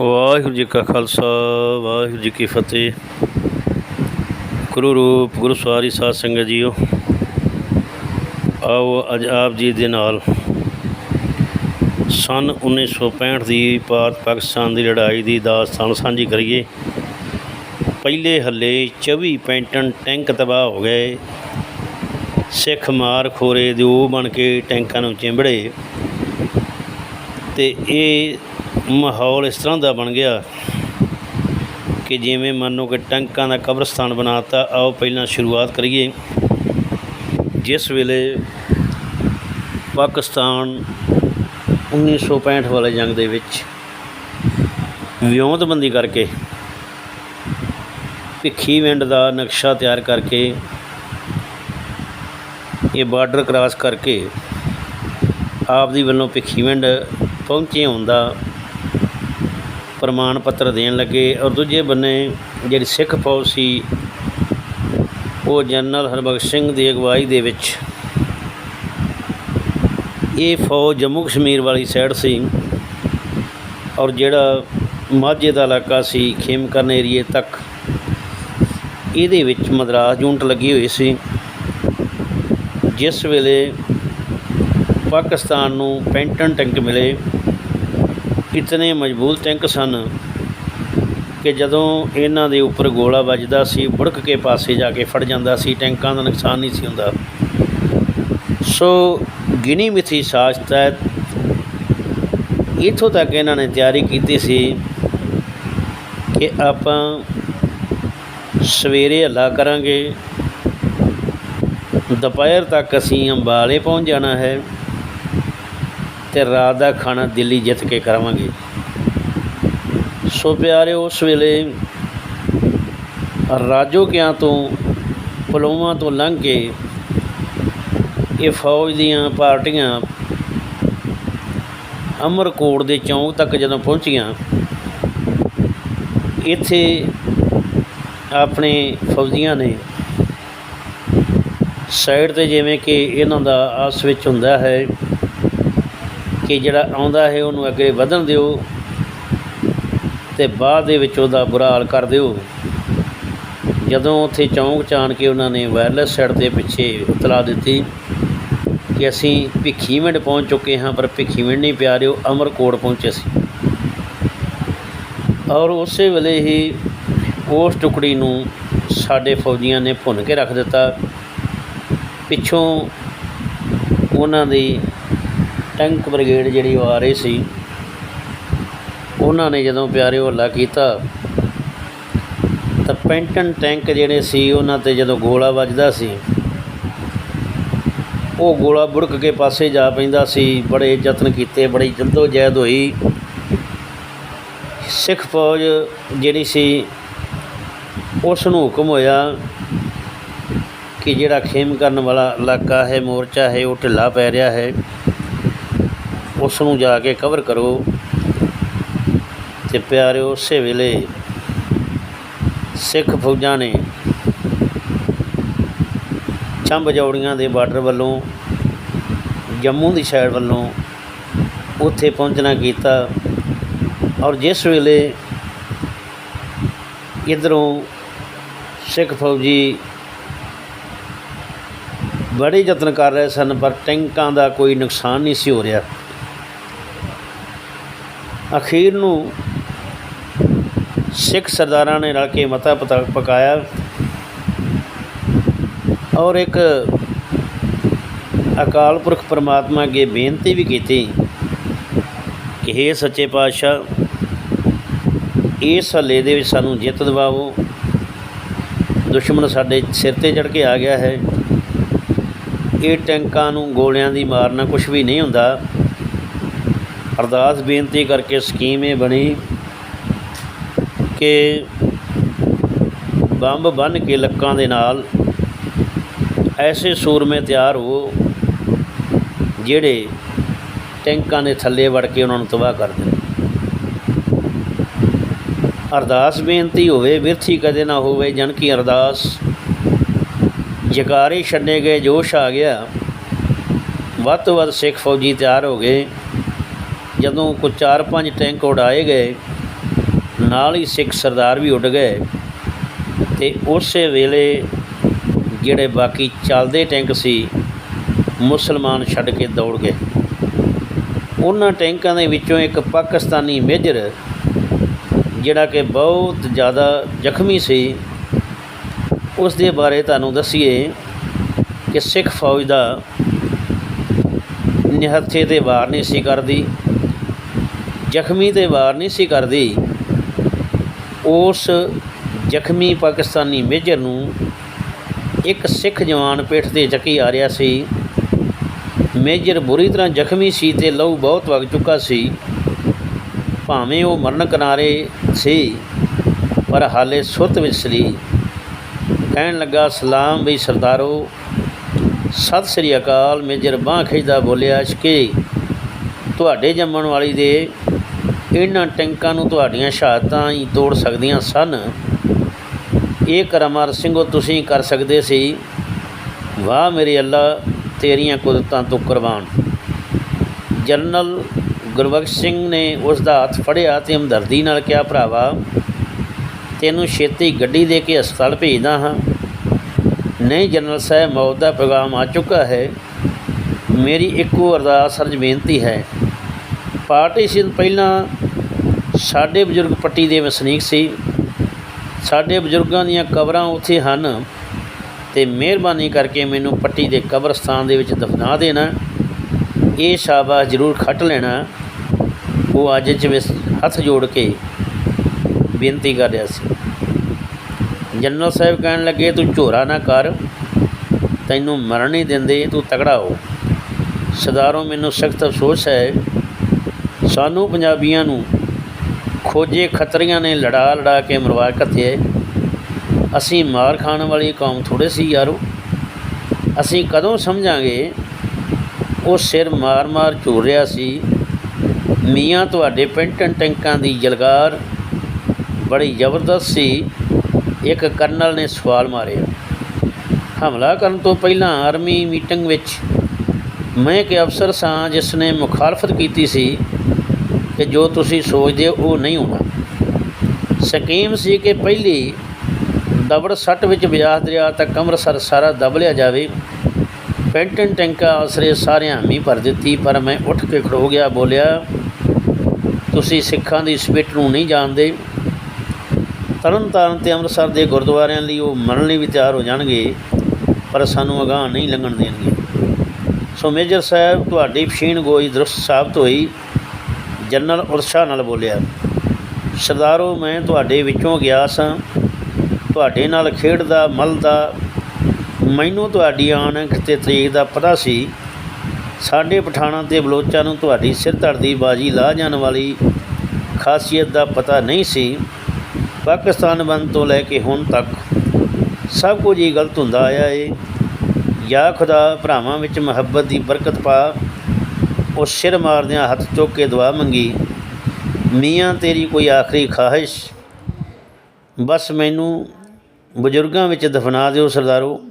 ਵਾਹਿਗੁਰੂ ਜੀ ਕਾ ਖਾਲਸਾ, ਵਾਹਿਗੁਰੂ ਜੀ ਕੀ ਫਤਿਹ। ਗੁਰੂ ਰੂਪ, ਗੁਰੂ ਸਵਾਰੀ ਸਾਧ ਸੰਗਤ ਜੀਓ, ਆਓ ਅੱਜ ਆਪ ਜੀ ਦੇ ਨਾਲ ਸਨ 1965 ਦੀ ਭਾਰਤ ਪਾਕਿਸਤਾਨ ਦੀ ਲੜਾਈ ਦੀ ਦਾਸਤਾਨ ਸਾਂਝੀ ਕਰੀਏ। ਪਹਿਲੇ ਹੱਲੇ 24 ਪੈਂਟਨ ਟੈਂਕ ਤਬਾਹ ਹੋ ਗਏ। ਸਿੱਖ ਮਾਰ ਖੋਰੇ ਦੇ ਉਹ ਬਣ ਕੇ ਟੈਂਕਾਂ ਨੂੰ ਚਿੰਬੜੇ। ਤੇ ਇਹ ਮਾਹੌਲ ਇਸ ਤਰ੍ਹਾਂ ਦਾ ਬਣ ਗਿਆ ਕਿ ਜਿਵੇਂ ਮੰਨੋ ਕਿ ਟੈਂਕਾਂ ਦਾ ਕਬਰਸਤਾਨ ਬਣਾਤਾ, ਆਓ ਪਹਿਲਾਂ ਸ਼ੁਰੂਆਤ ਕਰੀਏ। ਜਿਸ ਵੇਲੇ ਪਾਕਿਸਤਾਨ 1965 ਵਾਲੇ ਜੰਗ ਦੇ ਵਿੱਚ ਵਿਉਂਤਬੰਦੀ ਕਰਕੇ ਭਿੱਖੀ ਵਿੰਡ ਦਾ ਨਕਸ਼ਾ ਤਿਆਰ ਕਰਕੇ ਇਹ ਬਾਰਡਰ ਕ੍ਰਾਸ ਕਰਕੇ ਆਪ ਦੀ ਵੱਲੋਂ ਭਿੱਖੀਵਿੰਡ ਪਹੁੰਚੇ ਹੁੰਦਾ ਪ੍ਰਮਾਣ ਪੱਤਰ ਦੇਣ ਲੱਗੇ ਔਰ ਦੂਜੇ ਬੰਨੇ ਜਿਹੜੀ ਸਿੱਖ ਫੌਜ ਸੀ, ਉਹ ਜਨਰਲ ਹਰਬਖਸ਼ ਸਿੰਘ ਦੀ ਅਗਵਾਈ ਦੇ ਵਿੱਚ ਇਹ ਫੌਜ ਜੰਮੂ ਕਸ਼ਮੀਰ ਵਾਲੀ ਸਾਈਡ ਸੀ ਔਰ ਜਿਹੜਾ ਮਾਝੇ ਦਾ ਇਲਾਕਾ ਸੀ, ਖੇਮਕਰਨ ਏਰੀਏ ਤੱਕ, ਇਹਦੇ ਵਿੱਚ ਮਦਰਾਸ ਯੂਨਿਟ ਲੱਗੀ ਹੋਈ ਸੀ। ਜਿਸ ਵੇਲੇ ਪਾਕਿਸਤਾਨ ਨੂੰ ਪੈਂਟਨ ਟੈਂਕ ਮਿਲੇ ਇਤਨੇ ਮਜ਼ਬੂਤ ਟੈਂਕ ਸਨ ਕਿ ਜਦੋਂ ਇਹਨਾਂ ਦੇ ਉੱਪਰ ਗੋਲਾ ਵੱਜਦਾ ਸੀ, ਬੁੜਕ ਕੇ ਪਾਸੇ ਜਾ ਕੇ ਫੜ ਜਾਂਦਾ ਸੀ, ਟੈਂਕਾਂ ਦਾ ਨੁਕਸਾਨ ਨਹੀਂ ਸੀ ਹੁੰਦਾ। ਸੋ ਗਿਣੀ ਮਿਥੀ ਸਾਜ਼ ਤਹਿਤ ਇੱਥੋਂ ਤੱਕ ਇਹਨਾਂ ਨੇ ਤਿਆਰੀ ਕੀਤੀ ਸੀ ਕਿ ਆਪਾਂ ਸਵੇਰੇ ਹੱਲਾ ਕਰਾਂਗੇ। ਦੁਪਹਿਰ ਤੱਕ ਅਸੀਂ ਅੰਬਾਲੇ ਪਹੁੰਚ ਜਾਣਾ ਹੈ। ਤੇ ਰਾਤ ਦਾ ਖਾਣਾ ਦਿੱਲੀ ਜਿੱਤ ਕੇ ਕਰਾਵਾਂਗੇ। ਸੋ ਪਿਆਰੇ, ਉਸ ਵੇਲੇ ਰਾਜੋ ਕਿਆਂ ਤੋਂ ਪਲੋਮਾ ਤੋਂ ਲੰਘ ਕੇ ਇਹ ਫੌਜ ਦੀਆਂ ਪਾਰਟੀਆਂ ਅਮਰਕੋਟ ਦੇ ਚੌਂਕ ਤੱਕ ਜਦੋਂ ਪਹੁੰਚੀਆਂ, ਇੱਥੇ ਆਪਣੇ ਫੌਜੀਆਂ ਨੇ ਸਾਈਡ ਤੇ ਜਿਵੇਂ ਕਿ ਇਹਨਾਂ ਦਾ ਆਸ ਵਿੱਚ ਹੁੰਦਾ ਹੈ ਕਿ ਜਿਹੜਾ ਆਉਂਦਾ ਹੈ ਉਹਨੂੰ ਅੱਗੇ ਵਧਣ ਦਿਓ ਤੇ ਬਾਅਦ ਦੇ ਵਿੱਚ ਉਹਦਾ ਬੁਰਾ ਹਾਲ ਕਰ ਦਿਓ। ਜਦੋਂ ਉੱਥੇ ਚੌਂਕ ਚਾਣ ਕੇ ਉਹਨਾਂ ਨੇ ਵਾਇਰਲੈਸ ਸੈੱਟ ਦੇ ਪਿੱਛੇ ਇਤਲਾ ਦਿੱਤੀ ਕਿ ਅਸੀਂ ਭਿੱਖੀਵਿੰਡ ਪਹੁੰਚ ਚੁੱਕੇ ਹਾਂ, ਪਰ ਭਿੱਖੀਵਿੰਡ ਨਹੀਂ ਪਿਆਰਿਓ ਅਮਰਕੋਟ ਪਹੁੰਚੇ ਸੀ। ਔਰ ਉਸੇ ਵੇਲੇ ਹੀ ਉਸ ਟੁਕੜੀ ਨੂੰ ਸਾਡੇ ਫੌਜੀਆਂ ਨੇ ਭੁੰਨ ਕੇ ਰੱਖ ਦਿੱਤਾ। ਪਿੱਛੋਂ ਉਹਨਾਂ ਦੀ ਟੈਂਕ ਬ੍ਰਿਗੇਡ ਜਿਹੜੀ ਉਹ ਆ ਰਹੀ ਸੀ, ਉਹਨਾਂ ਨੇ ਜਦੋਂ ਪਿਆਰੇ ਹੱਲਾ ਕੀਤਾ, ਤਾਂ ਪੈਂਟਨ ਟੈਂਕ ਜਿਹੜੇ ਸੀ ਉਹਨਾਂ ਤੇ ਜਦੋਂ ਗੋਲਾ ਵੱਜਦਾ ਸੀ, ਉਹ ਗੋਲਾ ਬੁੜਕ ਕੇ ਪਾਸੇ ਜਾ ਪੈਂਦਾ ਸੀ, ਬੜੇ ਯਤਨ ਕੀਤੇ, ਬੜੀ ਜੰਦੋ ਜਹਿਦ ਹੋਈ। ਸਿੱਖ ਫੌਜ ਜਿਹੜੀ ਸੀ ਉਸ ਨੂੰ ਹੁਕਮ ਹੋਇਆ ਕਿ ਜਿਹੜਾ ਖੇਮ ਕਰਨ ਵਾਲਾ ਇਲਾਕਾ ਹੈ, ਮੋਰਚਾ ਹੈ, ਉਹ ਢਿੱਲਾ ਪੈ ਰਿਹਾ ਹੈ। ਉਸ ਨੂੰ ਜਾ ਕੇ ਕਵਰ ਕਰੋ ਤੇ ਪਿਆਰਿਓ, ਉਸੇ ਵੇਲੇ ਸਿੱਖ ਫੌਜਾਂ ਨੇ ਚੰਬ ਜੌੜੀਆਂ ਦੇ ਬਾਰਡਰ ਵੱਲੋਂ, ਜੰਮੂ ਦੀ ਸਾਈਡ ਵੱਲੋਂ ਉੱਥੇ ਪਹੁੰਚਣਾ ਕੀਤਾ ਔਰ ਜਿਸ ਵੇਲੇ ਇਧਰੋਂ ਸਿੱਖ ਫੌਜੀ ਬੜੇ ਯਤਨ ਕਰ ਰਹੇ ਸਨ, ਪਰ ਟੈਂਕਾਂ ਦਾ ਕੋਈ ਨੁਕਸਾਨ ਨਹੀਂ ਸੀ ਹੋ ਰਿਹਾ। ਅਖੀਰ ਨੂੰ ਸਿੱਖ ਸਰਦਾਰਾਂ ਨੇ ਰਲ ਕੇ ਮਤਾ ਪਤਾ ਪਕਾਇਆ ਔਰ ਇੱਕ ਅਕਾਲ ਪੁਰਖ ਪਰਮਾਤਮਾ ਅੱਗੇ ਬੇਨਤੀ ਵੀ ਕੀਤੀ ਕਿ हे ਸੱਚੇ ਪਾਤਸ਼ਾਹ, ਇਸ ਹੱਲੇ ਦੇ ਵਿੱਚ ਸਾਨੂੰ ਜਿੱਤ ਦਿਵਾਓ ਦੁਸ਼ਮਣ ਸਾਡੇ ਸਿਰ ਤੇ ਚੜ ਕੇ ਆ ਗਿਆ ਹੈ। ਇਹ ਟੈਂਕਾਂ ਨੂੰ ਗੋਲਿਆਂ ਦੀ ਮਾਰਨਾ ਕੁਝ ਵੀ ਨਹੀਂ ਹੁੰਦਾ। ਅਰਦਾਸ ਬੇਨਤੀ ਕਰਕੇ ਸਕੀਮ ਇਹ ਬਣੀ ਕਿ ਬੰਬ ਬੰਨ ਕੇ ਲੱਕਾਂ ਦੇ ਨਾਲ ਐਸੇ ਸੂਰਮੇ ਤਿਆਰ ਹੋ ਜਿਹੜੇ ਟੈਂਕਾਂ ਦੇ ਥੱਲੇ ਵੜ ਕੇ ਉਹਨਾਂ ਨੂੰ ਤਬਾਹ ਕਰ ਦੇਣ। ਅਰਦਾਸ ਬੇਨਤੀ ਹੋਵੇ, ਵਿਰਥੀ ਕਦੇ ਨਾ ਹੋਵੇ ਜਨ ਕੀ ਅਰਦਾਸ ਜਕਾਰੇ ਛੱਡੇ ਗਏ, ਜੋਸ਼ ਆ ਗਿਆ। ਵੱਧ ਤੋਂ ਵੱਧ ਸਿੱਖ ਫੌਜੀ ਤਿਆਰ ਹੋ ਗਏ। ਜਦੋਂ ਕੋ ਚਾਰ ਪੰਜ ਟੈਂਕ ਉਡਾਏ ਗਏ, ਨਾਲ ਹੀ ਸਿੱਖ ਸਰਦਾਰ ਵੀ ਉੱਡ ਗਏ ਤੇ ਉਸੇ ਵੇਲੇ ਜਿਹੜੇ ਬਾਕੀ ਚੱਲਦੇ ਟੈਂਕ ਸੀ, ਮੁਸਲਮਾਨ ਛੱਡ ਕੇ ਦੌੜ ਗਏ। ਉਹਨਾਂ ਟੈਂਕਾਂ ਦੇ ਵਿੱਚੋਂ ਇੱਕ ਪਾਕਿਸਤਾਨੀ ਮੇਜਰ, ਜਿਹੜਾ ਕਿ ਬਹੁਤ ਜ਼ਿਆਦਾ ਜ਼ਖਮੀ ਸੀ ਉਸ ਦੇ ਬਾਰੇ ਤੁਹਾਨੂੰ ਦੱਸੀਏ ਕਿ ਸਿੱਖ ਫੌਜ ਦਾ ਨਿਹੱਥੇ ਤੇ ਵਾਰ ਨਹੀਂ ਸੀ ਕਰਦੀ। ਜ਼ਖਮੀ ਤੇ ਵਾਰ ਨਹੀਂ ਸੀ ਕਰਦੀ। ਉਸ ਜ਼ਖਮੀ ਪਾਕਿਸਤਾਨੀ ਮੇਜਰ ਨੂੰ ਇੱਕ ਸਿੱਖ ਜਵਾਨ ਪਿੱਠ ਤੇ ਚੱਕੀ ਆ ਰਿਹਾ ਸੀ। ਮੇਜਰ ਬੁਰੀ ਤਰ੍ਹਾਂ ਜ਼ਖਮੀ ਸੀ ਤੇ ਲਹੂ ਬਹੁਤ ਵਗ ਚੁੱਕਾ ਸੀ। ਭਾਵੇਂ ਉਹ ਮਰਨ ਕਿਨਾਰੇ ਸੀ, ਪਰ ਹਾਲੇ ਸੁੱਤ ਵਿੱਚ ਸੀ। ਕਹਿਣ ਲੱਗਾ, ਸਲਾਮ ਵੀ ਸਰਦਾਰੋ। ਸਤਿ ਸ੍ਰੀ ਅਕਾਲ। ਮੇਜਰ ਬਾਂਹ ਖਿੱਚਦਾ ਬੋਲਿਆ ਕਿ ਤੁਹਾਡੇ ਜੰਮਣ ਵਾਲੀ ਦੇ ਇਹਨਾਂ ਟੈਂਕਾਂ ਨੂੰ ਤੁਹਾਡੀਆਂ ਸ਼ਹਾਦਤਾਂ ਹੀ ਤੋੜ ਸਕਦੀਆਂ ਸਨ। ਇਹ ਕਰਮਾਰ ਸਿੰਘੋ, ਤੁਸੀਂ ਕਰ ਸਕਦੇ ਸੀ, ਵਾਹ ਮੇਰੇ ਅੱਲਾ, ਤੇਰੀਆਂ ਕੁਦਰਤਾਂ ਤੋਂ ਕੁਰਬਾਨ। ਜਨਰਲ ਗੁਰਬਖਸ਼ ਸਿੰਘ ਨੇ ਉਸ ਦਾ ਹੱਥ ਫੜਿਆ ਤੇ ਹਮਦਰਦੀ ਨਾਲ ਕਿਹਾ, ਭਰਾਵਾ, ਤੈਨੂੰ ਛੇਤੀ ਗੱਡੀ ਦੇ ਕੇ ਹਸਪਤਾਲ ਭੇਜਦਾ ਹਾਂ। ਨਹੀਂ ਜਨਰਲ ਸਾਹਿਬ, ਮੌਤ ਦਾ ਪੈਗਾਮ ਆ ਚੁੱਕਾ ਹੈ। ਮੇਰੀ ਇੱਕੋ ਅਰਦਾਸ, ਅਰਜ ਬੇਨਤੀ ਹੈ ਪਾਰਟੀਸ਼ਨ ਪਹਿਲਾਂ ਸਾਡੇ ਬਜ਼ੁਰਗ ਪੱਟੀ ਦੇ ਵਸਨੀਕ ਸੀ। ਸਾਡੇ ਬਜ਼ੁਰਗਾਂ ਦੀਆਂ ਕਬਰਾਂ ਉੱਥੇ ਹਨ ਤੇ ਮਿਹਰਬਾਨੀ ਕਰਕੇ ਮੈਨੂੰ ਪੱਟੀ ਦੇ ਕਬਰਸਤਾਨ ਦੇ ਵਿੱਚ ਦਫਨਾ ਦੇਣਾ। ਇਹ ਸ਼ਾਬਾਸ਼ ਜ਼ਰੂਰ ਖੱਟ ਲੈਣਾ। ਉਹ ਅੱਜ ਚ ਹੱਥ ਜੋੜ ਕੇ ਬੇਨਤੀ ਕਰ ਰਿਹਾ ਸੀ। ਜਨਰਲ ਸਾਹਿਬ ਕਹਿਣ ਲੱਗੇ, ਤੂੰ ਝੋਰਾ ਨਾ ਕਰ। ਤੈਨੂੰ ਮਰਨ ਨਹੀਂ ਦਿੰਦੇ। ਤੂੰ ਤਗੜਾ ਹੋ। ਸਰਦਾਰੋਂ, ਮੈਨੂੰ ਸਖਤ ਅਫਸੋਸ ਹੈ ਸਾਨੂੰ ਪੰਜਾਬੀਆਂ ਨੂੰ ਖੋਜੇ ਖੱਤਰੀਆਂ ਨੇ ਲੜਾ ਲੜਾ ਕੇ ਮਰਵਾ ਘੱਤਿਆ ਅਸੀਂ ਮਾਰ ਖਾਣ ਵਾਲੀ ਕੌਮ ਥੋੜੇ ਸੀ ਯਾਰੋ। ਅਸੀਂ ਕਦੋਂ ਸਮਝਾਂਗੇ? ਉਹ ਸਿਰ ਮਾਰ-ਮਾਰ ਝੂਰ ਰਿਹਾ ਸੀ। ਮੀਆਂ ਤੁਹਾਡੇ ਪੈਂਟਨ ਟੈਂਕਾਂ ਦੀ ਜਲਗਾਰ ਬੜੀ ਜ਼ਬਰਦਸਤ ਸੀ। ਇੱਕ ਕਰਨਲ ਨੇ ਸਵਾਲ ਮਾਰਿਆ। ਹਮਲਾ ਕਰਨ ਤੋਂ ਪਹਿਲਾਂ ਆਰਮੀ ਮੀਟਿੰਗ ਵਿੱਚ ਮੈਂ ਇੱਕ ਅਫਸਰ ਸਾਂ ਜਿਸ ਨੇ ਮੁਖਾਲਫਤ ਕੀਤੀ ਸੀ। ਕਿ ਜੋ ਤੁਸੀਂ ਸੋਚਦੇ ਹੋ, ਉਹ ਨਹੀਂ ਹੋਣਾ। ਸਕੀਮ ਸੀ ਕਿ ਪਹਿਲੀ ਦਬੜ ਸੱਟ ਵਿੱਚ ਬਿਆਸ ਦਰਿਆ ਤੱਕ ਅੰਮ੍ਰਿਤਸਰ ਸਾਰਾ ਦਬ ਲਿਆ ਜਾਵੇ। ਪੈਂਟਨ ਟੈਂਕਾ ਆਸਰੇ ਸਾਰਿਆਂ ਮੀ ਭਰ ਦਿੱਤੀ, ਪਰ ਮੈਂ ਉੱਠ ਕੇ ਖੜੋ ਗਿਆ, ਬੋਲਿਆ, ਤੁਸੀਂ ਸਿੱਖਾਂ ਦੀ ਸਪਿੱਟ ਨੂੰ ਨਹੀਂ ਜਾਣਦੇ। ਤਰਨ ਤਾਰਨ ਤੇ ਅੰਮ੍ਰਿਤਸਰ ਦੇ ਗੁਰਦੁਆਰਿਆਂ ਲਈ ਉਹ ਮਰਨ ਲਈ ਵੀ ਤਿਆਰ ਹੋ ਜਾਣਗੇ, ਪਰ ਸਾਨੂੰ ਅਗਾਂਹ ਨਹੀਂ ਲੰਘਣ ਦੇਣਗੇ। ਸੋ ਮੇਜਰ ਸਾਹਿਬ, ਤੁਹਾਡੀ ਪਛੀਣ ਗੋਈ ਦਰੁਸਤ ਸਾਬਤ ਹੋਈ। ਜਨਰਲ ਉਰਸ਼ਾ ਨਾਲ ਬੋਲਿਆ, ਸਰਦਾਰੋ, ਮੈਂ ਤੁਹਾਡੇ ਵਿੱਚੋਂ ਗਿਆ ਸਾਂ। ਤੁਹਾਡੇ ਨਾਲ ਖੇਡਦਾ, ਮਲਦਾ, ਮੈਨੂੰ ਤੁਹਾਡੀ ਆਣ ਤੇ ਤਰੀਕ ਦਾ ਪਤਾ ਸੀ। ਸਾਡੇ ਪਠਾਣਾਂ ਤੇ ਬਲੋਚਾਂ ਨੂੰ ਤੁਹਾਡੀ ਸਿਰ ਧੜ ਦੀ ਬਾਜੀ ਲਾ ਜਾਣ ਵਾਲੀ ਖਾਸੀਅਤ ਦਾ ਪਤਾ ਨਹੀਂ ਸੀ। ਪਾਕਿਸਤਾਨ ਬੰਦ ਤੋਂ ਲੈ ਕੇ ਹੁਣ ਤੱਕ ਸਭ ਕੁਝ ਹੀ ਗਲਤ ਹੁੰਦਾ ਆਇਆ ਏ। ਯਾ ਖੁਦਾ, ਭਰਾਵਾਂ ਵਿੱਚ ਮੁਹੱਬਤ ਦੀ ਬਰਕਤ ਪਾ। ਉਹ ਸਿਰ ਮਾਰਦਿਆਂ ਹੱਥ ਚੁੱਕ ਕੇ ਦੁਆ ਮੰਗੀ, ਮੀਆਂ, ਤੇਰੀ ਕੋਈ ਆਖਰੀ ਖਾਹਿਸ਼? ਬਸ ਮੈਨੂੰ ਬਜ਼ੁਰਗਾਂ ਵਿੱਚ ਦਫਨਾ ਦਿਓ ਸਰਦਾਰੋ।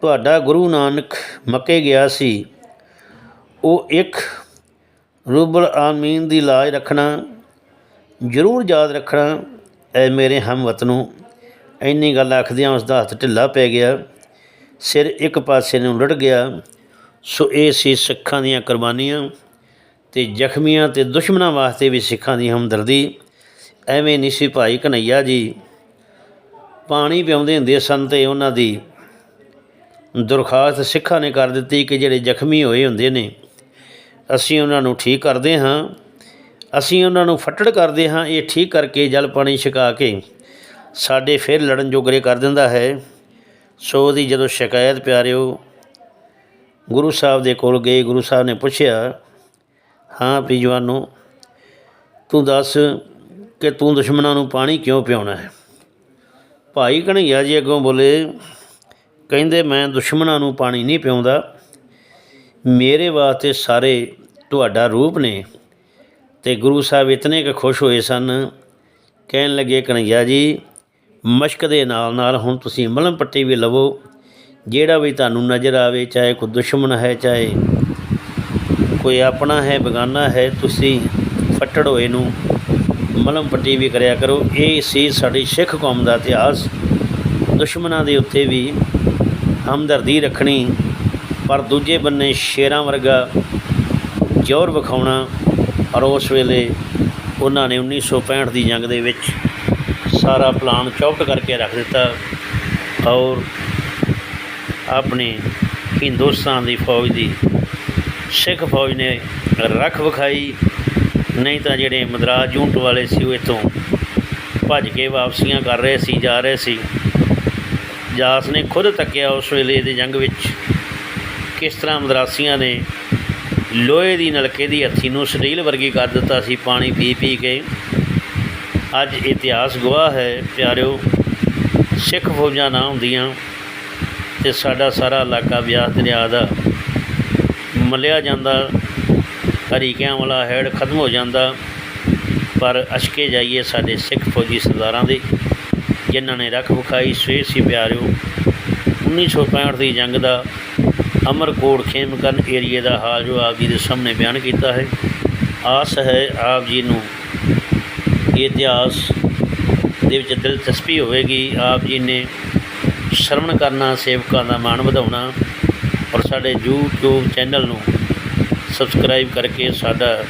ਤੁਹਾਡਾ ਗੁਰੂ ਨਾਨਕ ਮੱਕੇ ਗਿਆ ਸੀ। ਉਹ ਇੱਕ ਰੂਬਲ ਆਮੀਨ ਦੀ ਲਾਜ ਰੱਖਣਾ ਜ਼ਰੂਰ ਯਾਦ ਰੱਖਣਾ। ਐ ਮੇਰੇ ਹਮਵਤਨੋ, ਇੰਨੀ ਗੱਲ ਆਖਦਿਆਂ ਉਸ ਦਾ ਹੱਥ ਢਿੱਲਾ ਪੈ ਗਿਆ। ਸਿਰ ਇੱਕ ਪਾਸੇ ਨੂੰ ਲੜ ਗਿਆ। ਸੋ ਇਹ ਸੀ ਸਿੱਖਾਂ ਦੀਆਂ ਕੁਰਬਾਨੀਆਂ ਤੇ ਜ਼ਖਮੀਆਂ ਤੇ ਦੁਸ਼ਮਣਾਂ ਵਾਸਤੇ ਵੀ ਸਿੱਖਾਂ ਦੀ ਹਮਦਰਦੀ। ਐਵੇਂ ਨਹੀਂ ਸੀ ਭਾਈ ਕਨਈਆ ਜੀ। ਪਾਣੀ ਪਿਆਉਂਦੇ ਹੁੰਦੇ ਸਨ ਤੇ ਉਹਨਾਂ ਦੀ ਦਰਖਾਸਤ ਸਿੱਖਾਂ ਨੇ ਕਰ ਦਿੱਤੀ ਕਿ ਜਿਹੜੇ ਜ਼ਖਮੀ ਹੋਏ ਹੁੰਦੇ ਨੇ, ਅਸੀਂ ਉਹਨਾਂ ਨੂੰ ਠੀਕ ਕਰਦੇ ਹਾਂ। ਅਸੀਂ ਉਹਨਾਂ ਨੂੰ ਫੱਟੜ ਕਰਦੇ ਹਾਂ, ਇਹ ਠੀਕ ਕਰਕੇ ਜਲ ਪਾਣੀ ਛਕਾ ਕੇ ਸਾਡੇ ਫਿਰ ਲੜਨ ਜੋਗਰੇ ਕਰ ਦਿੰਦਾ ਹੈ। ਸੋ ਉਹਦੀ ਜਦੋਂ ਸ਼ਿਕਾਇਤ ਪਿਆਰਿਓ ਗੁਰੂ ਸਾਹਿਬ ਦੇ ਕੋਲ ਗਏ, ਗੁਰੂ ਸਾਹਿਬ ਨੇ ਪੁੱਛਿਆ, ਹਾਂ ਵੀ ਜਵਾਨੋ, ਤੂੰ ਦੱਸ ਕਿ ਤੂੰ ਦੁਸ਼ਮਣਾਂ ਨੂੰ ਪਾਣੀ ਕਿਉਂ ਪਿਆਉਣਾ ਹੈ? ਭਾਈ ਕਨਈਆ ਜੀ ਅੱਗੋਂ ਬੋਲੇ, ਕਹਿੰਦੇ ਮੈਂ ਦੁਸ਼ਮਣਾਂ ਨੂੰ ਪਾਣੀ ਨਹੀਂ ਪਿਆਉਂਦਾ। ਮੇਰੇ ਵਾਸਤੇ ਸਾਰੇ ਤੁਹਾਡਾ ਰੂਪ ਨੇ ਤੇ ਗੁਰੂ ਸਾਹਿਬ ਇਤਨੇ ਕੁ ਖੁਸ਼ ਹੋਏ ਸਨ। ਕਹਿਣ ਲੱਗੇ ਕਨਈਆ ਜੀ, ਮਸ਼ਕ ਦੇ ਨਾਲ ਨਾਲ ਹੁਣ ਤੁਸੀਂ ਮਲਮ ਪੱਟੀ ਵੀ ਲਵੋ ਜਿਹੜਾ ਵੀ ਤੁਹਾਨੂੰ ਨਜ਼ਰ ਆਵੇ, ਚਾਹੇ ਕੋਈ ਦੁਸ਼ਮਣ ਹੈ, ਚਾਹੇ ਕੋਈ ਆਪਣਾ ਹੈ, ਬਗਾਨਾ ਹੈ, ਤੁਸੀਂ ਫੱਟੜ ਹੋਏ ਨੂੰ ਮਲਮ ਪੱਟੀ ਵੀ ਕਰਿਆ ਕਰੋ। ਇਹ ਸੀ ਸਾਡੀ ਸਿੱਖ ਕੌਮ ਦਾ ਇਤਿਹਾਸ। ਦੁਸ਼ਮਣਾਂ ਦੇ ਉੱਤੇ ਵੀ ਹਮਦਰਦੀ ਰੱਖਣੀ, ਪਰ ਦੂਜੇ ਬੰਨੇ ਸ਼ੇਰਾਂ ਵਰਗਾ ਜ਼ੋਰ ਵਿਖਾਉਣਾ ਔਰ ਉਸ ਵੇਲੇ ਉਹਨਾਂ ਨੇ 1965 ਦੀ ਜੰਗ ਦੇ ਵਿੱਚ ਸਾਰਾ ਪਲਾਨ ਚੌਪਟ ਕਰਕੇ ਰੱਖ ਦਿੱਤਾ ਔਰ ਆਪਣੇ ਹਿੰਦੁਸਤਾਨ ਦੀ ਫੌਜ ਦੀ ਸਿੱਖ ਫੌਜ ਨੇ ਰੱਖ ਵਿਖਾਈ। ਨਹੀਂ ਤਾਂ ਜਿਹੜੇ ਮਦਰਾਸ ਜੂਨਟ ਵਾਲੇ ਸੀ ਉਹ ਇੱਥੋਂ ਭੱਜ ਕੇ ਵਾਪਸੀਆਂ ਕਰ ਰਹੇ ਸੀ, ਜਾ ਰਹੇ ਸੀ। ਜਾਸ ਨੇ ਖੁਦ ਤੱਕਿਆ ਉਸ ਵੇਲੇ ਦੇ ਜੰਗ ਵਿੱਚ ਕਿਸ ਤਰ੍ਹਾਂ ਮਦਰਾਸੀਆਂ ਨੇ ਲੋਹੇ ਦੀ ਨਲਕੇ ਦੀ ਹੱਥੀ ਨੂੰ ਸਟੀਲ ਵਰਗੀ ਕਰ ਦਿੱਤਾ ਸੀ, ਪਾਣੀ ਪੀ ਪੀ ਕੇ। ਅੱਜ ਇਤਿਹਾਸ ਗਵਾਹ ਹੈ, ਪਿਆਰਿਓ, ਸਿੱਖ ਫੌਜਾਂ ਨਾ ਹੁੰਦੀਆਂ। ਤੇ ਸਾਡਾ ਸਾਰਾ ਇਲਾਕਾ ਬਿਆਸ ਦਰਿਆ ਦਾ ਮਲਿਆ ਜਾਂਦਾ, ਹਰੀਕਿਆਂ ਵਾਲਾ ਹੈੜ ਖਤਮ ਹੋ ਜਾਂਦਾ, ਪਰ ਅਸ਼ਕੇ ਜਾਈਏ ਸਾਡੇ ਸਿੱਖ ਫੌਜੀ ਸਰਦਾਰਾਂ ਦੇ, ਜਿਨ੍ਹਾਂ ਨੇ ਰੱਖ ਵਿਖਾਈ ਸਵੇਰ ਸੀ ਪਿਆਰਿਓ। 1965 ਦੀ ਜੰਗ ਦਾ ਅਮਰਕੋਟ ਖੇਮਕਰਨ ਏਰੀਏ ਦਾ ਹਾਲ ਜੋ ਆਪ ਜੀ ਦੇ ਸਾਹਮਣੇ ਬਿਆਨ ਕੀਤਾ ਹੈ। ਆਸ ਹੈ ਆਪ ਜੀ ਨੂੰ ਇਹ ਇਤਿਹਾਸ ਦੇ ਵਿੱਚ ਦਿਲਚਸਪੀ ਹੋਵੇਗੀ। ਆਪ ਜੀ ਨੇ ਸ਼ਰਵਣ ਕਰਨਾ, ਸੇਵਕਾਂ ਦਾ ਮਾਣ ਵਧਾਉਣਾ ਔਰ ਸਾਡੇ YouTube ਚੈਨਲ ਨੂੰ ਸਬਸਕ੍ਰਾਈਬ ਕਰਕੇ ਸਾਡਾ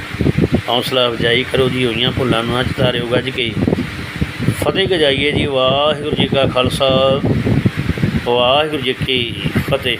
ਹੌਸਲਾ ਅਫਜ਼ਾਈ ਕਰੋ ਜੀ। ਹੋਈਆਂ ਭੁੱਲਾਂ ਨੂੰ ਅੱਜ ਤਾਰਿਓ ਗੱਜ ਕੇ। ਫਤਿਹ ਗਜਾਈਏ ਜੀ। ਵਾਹਿਗੁਰੂ ਜੀ ਕਾ ਖਾਲਸਾ। ਵਾਹਿਗੁਰੂ ਜੀ ਕੀ ਫਤਿਹ।